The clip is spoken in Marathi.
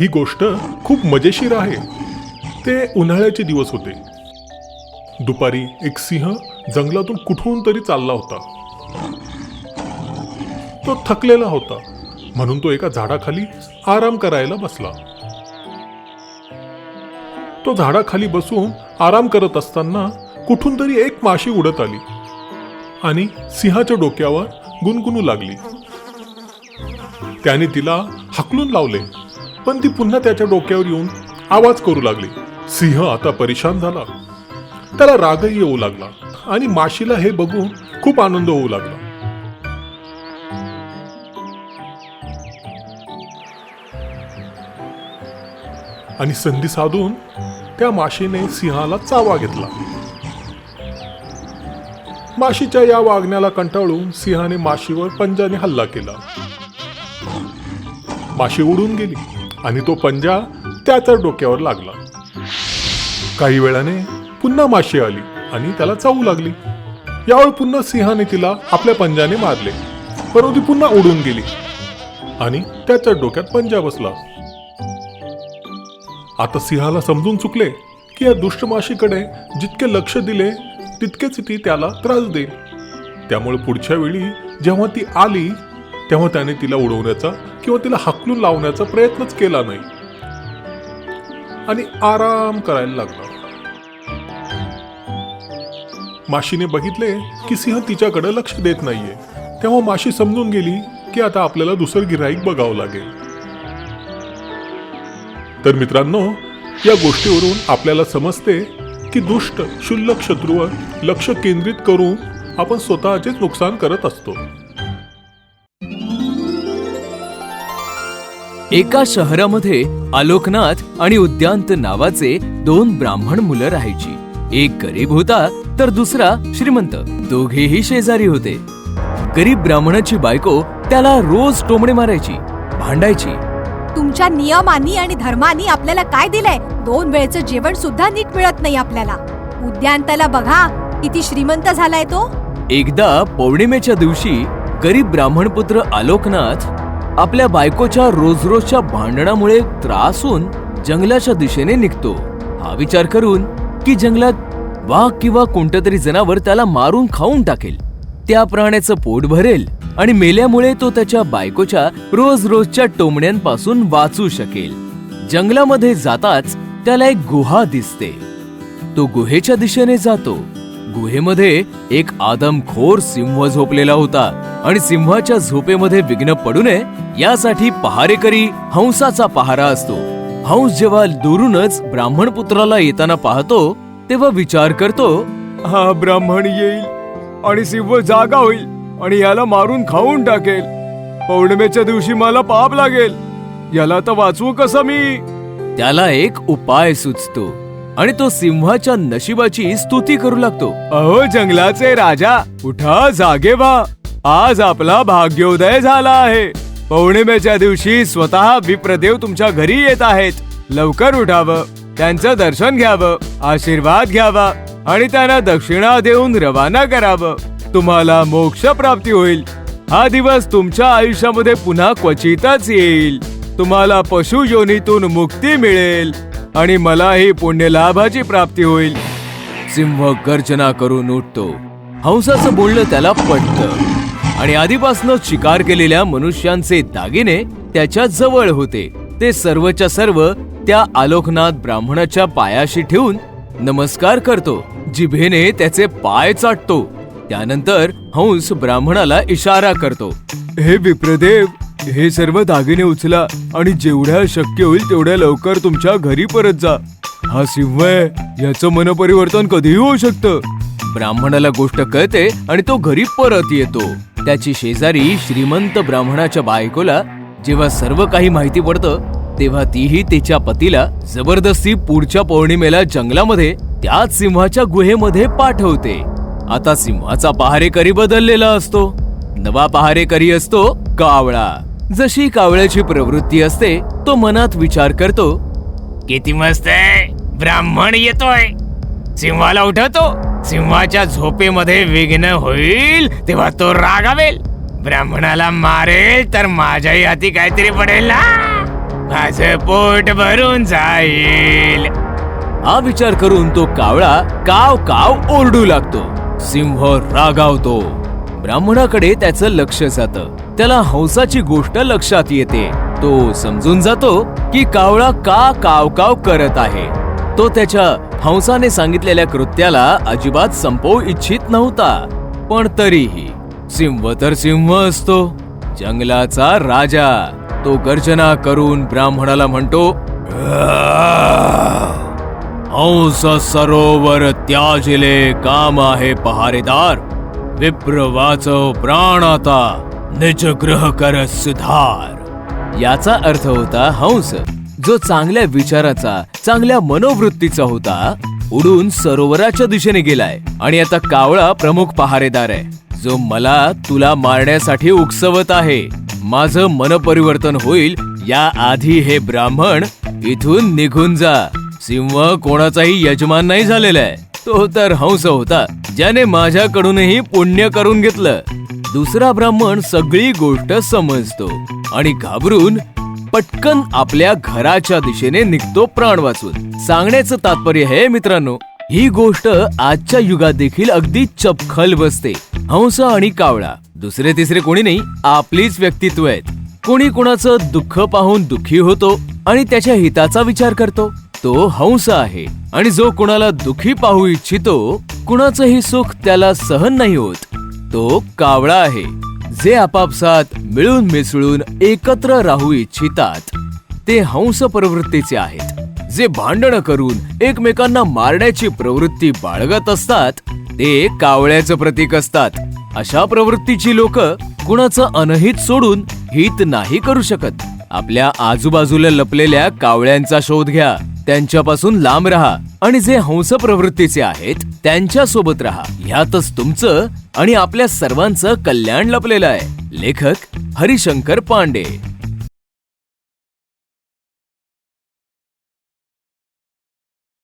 ही गोष्ट खूप मजेशीर आहे. ते उन्हाळ्याचे दिवस होते. दुपारी एक सिंह जंगलातून कुठून तरी चालला होता. तो थकलेला होता. म्हणून तो एका झाडाखाली आराम करायला बसला. तो झाडाखाली बसून आराम करत असताना कुठून तरी एक माशी उडत आली. आणि सिंहाच्या डोक्यावर गुणगुणू लागली. त्याने तिला हकलून लावले. पण ती पुन्हा त्याच्या डोक्यावर येऊन आवाज करू लागली. सिंह आता परेशान झाला. त्याला रागही येऊ लागला आणि माशीला हे बघून खूप आनंद होऊ लागला. आणि संधी साधून त्या माशीने सिंहाला चावा घेतला. माशीच्या या वागण्याला कंटाळून सिंहाने माशीवर पंजाने हल्ला केला. माशी उडून गेली. आणि तो पंजा त्याच्या डोक्यावर लागला. काही वेळाने पुन्हा माशी आली आणि त्याला चावू लागली. यावेळी पुन्हा सिंहाने तिला आपल्या पंजाने मारले. परंतु ती पुन्हा उडून गेली. आणि त्याच्या डोक्यात पंजा बसला. आता सिंहाला समजून चुकले की या दुष्ट माशीकडे जितके लक्ष दिले तितकेच ती त्याला त्रास देईल. त्यामुळे पुढच्या वेळी जेव्हा ती आली तेव्हा त्याने तिला उडवण्याचा किंवा तिला हाकलून लावण्याचा प्रयत्नच केला नाही. आणि आराम करायला लागला. माशीने बघितले की सिंह तिच्याकडे लक्ष देत नाहीये. तेव्हा माशी समजून गेली की आता आपल्याला दुसरं गिराईक बघावं लागेल. तर मित्रांनो या गोष्टीवरून आपल्याला समजते की दुष्ट क्षुल्लक शत्रूवर लक्ष केंद्रित करून आपण स्वतःचेच नुकसान करत असतो. एका शहरामध्ये आलोकनाथ आणि उद्यांत नावाचे दोन ब्राह्मण मुलं राहायची. एक गरीब होता तर दुसरा श्रीमंत. दोघेही शेजारी होते. गरीब ब्राह्मणाची बायको त्याला रोज टोमणे मारायची भांडायची. तुमच्या नियमांनी आणि धर्मानी आपल्याला काय दिलंय? दोन वेळचं जेवण सुद्धा नीट मिळत नाही आपल्याला. उद्यानताला बघा किती श्रीमंत झालाय तो. एकदा पौर्णिमेच्या दिवशी गरीब ब्राह्मणपुत्र आलोकनाथ आपल्या बायकोच्या रोज रोजच्या भांडणामुळे त्रास होऊन जंगलाच्या दिशेने निघतो. हा विचार करून की जंगलात वाघ किंवा कोणतं तरी जनावर त्याला मारून खाऊन टाकेल. त्या प्राण्याचं पोट भरेल आणि मेल्यामुळे तो त्याच्या बायकोच्या रोज रोजच्या टोमण्यांपासून वाचू शकेल. जंगलामध्ये जाताच त्याला एक गुहा दिसते. तो गुहेच्या दिशेने जातो. गुहेमध्ये एक आदमखोर सिंह झोपलेला होता. आणि सिंहाच्या झोपेमध्ये विघ्न पडू नये यासाठी पहारेकरी हंसाचा पहारा असतो. हंस जेव्हा दुरूनच ब्राह्मण पुत्राला येताना पाहतो तेव्हा विचार करतो हा ब्राह्मण येईल आणि सिंह जागा होईल आणि याला मारून खाऊन टाकेल. पौर्णिमेच्या दिवशी मला पाप लागेल. याला तर वाचवू कसं मी? त्याला एक उपाय सुचतो आणि तो सिंहाच्या नशिबाची स्तुती करू लागतो. अहो जंगलाचे राजा उठा जागे व्हा. आज आपला भाग्योदय झाला आहे. पौर्णिमेच्या दिवशी स्वतः विप्रदेव तुमच्या घरी येत आहेत. लवकर उठावं त्यांचं दर्शन घ्यावं आशीर्वाद घ्यावा आणि त्यांना दक्षिणा देऊन रवाना करावं. तुम्हाला मोक्ष प्राप्ती होईल. हा दिवस तुमच्या आयुष्यामध्ये पुन्हा क्वचितच येईल. तुम्हाला पशु योनीतून मुक्ती मिळेल आणि मलाही पुण्य लाभाची प्राप्ती होईल. सिंह गर्जना करून उठतो. हंसाचं बोलणं त्याला पटतं. आणि आधीपासूनच शिकार केलेल्या मनुष्यांचे दागिने त्याच्याजवळ होते. ते सर्वच्या सर्व त्या आलोकनाथ ब्राह्मणाच्या पायाशी ठेवून नमस्कार करतो जिभेने त्याचे पाय चाटतो. त्यानंतर हंस ब्राह्मणाला इशारा करतो. हे विप्रदेव हे सर्व दागिने उचला आणि जेवढ्या शक्य होईल तेवढ्या लवकर तुमच्या घरी परत जा. हा सिंह याचं मनपरिवर्तन कधीही होऊ शकतं. ब्राह्मणाला गोष्ट कळते आणि तो घरी परत येतो. त्याची शेजारी श्रीमंत ब्राह्मणाच्या बायकोला जेव्हा सर्व काही माहिती पडतं तेव्हा तीही तिच्या पतीला जबरदस्ती पुढच्या पौर्णिमेला जंगलामध्ये त्याच सिंहाच्या गुहेमध्ये पाठवते. आता सिंहाचा पहारेकरी बदललेला असतो. नवा पहारेकरी असतो कावळा. जशी कावळ्याची प्रवृत्ती असते तो मनात विचार करतो किती मस्त आहे. ब्राह्मण येतोय. सिंहाला उठवतो. सिंहाच्या झोपेमध्ये विघ्न होईल तेव्हा तो रागावेल. ब्राह्मणाला मारेल तर माझ्याही हाती काहीतरी पडेल ना? माझं पोट भरून जाईल. हा विचार करून तो कावळा काव काव ओरडू लागतो. सिंह रागावतो. ब्राह्मणाकडे त्याचं लक्ष जातं. त्याला हंसाची गोष्ट लक्षात येते. तो समजून जातो की कावळा का काव काव करत आहे. तो त्याच्या हंसाने सांगितलेल्या कृत्याला अजिबात संपवू इच्छित नव्हता. पण तरीही सिंह तर सिंह असतो. जंगलाचा राजा तो गर्जना करून ब्राह्मणाला म्हणतो हंस सरोवर त्याजिले काम आहे पहारेदार. विप्र वाचव प्राण आता निज ग्रह कर सुधार याचा अर्थ होता हंस. जो चांगल्या विचाराचा चांगल्या मनोवृत्तीचा होता उडून सरोवराच्या दिशेने गेलाय. आणि आता कावळा प्रमुख पहारेदार आहे. जो मला तुला मारण्यासाठी उकसवत आहे. माझं मनपरिवर्तन होईल या आधी हे ब्राह्मण इथून निघून जा. सिंह कोणाचाही यजमान नाही झालेला आहे. तो तर हंस होता ज्याने माझ्याकडूनही पुण्य करून घेतलं. दुसरा ब्राह्मण सगळी गोष्ट समजतो आणि घाबरून पटकन आपल्या घराच्या दिशेने निघतो प्राण वाचून. सांगण्याचं तात्पर्य हे मित्रांनो ही गोष्ट आजच्या युगात देखील अगदी चपखल बसते. हंस आणि कावळा. दुसरे तिसरे कोणी नाही आपलीच व्यक्तित्व आहेत. कोणी कुणाचं दुःख पाहून दुखी होतो आणि त्याच्या हिताचा विचार करतो. तो हंस आहे आणि जो कुणाला दुखी पाहू इच्छितो कुणाचंही सुख त्याला सहन नाही होत. तो कावळा आहे. जे आपापसात मिळून मिसळून एकत्र राहू इच्छितात ते हंस प्रवृत्तीचे आहेत. जे भांडणं करून एकमेकांना मारण्याची प्रवृत्ती बाळगत असतात ते कावळ्याचं प्रतीक असतात. अशा प्रवृत्तीची लोक कुणाचं अनहित सोडून हित नाही करू शकत. आपल्या आजूबाजूला लपलेल्या कावळ्यांचा शोध घ्या. त्यांच्यापासून लांब राहा आणि जे हंस प्रवृत्तीचे आहेत त्यांच्यासोबत राहा. ह्यातच तुमचं आणि आपल्या सर्वांचं कल्याण लपलेलं आहे. लेखक हरिशंकर पांडे.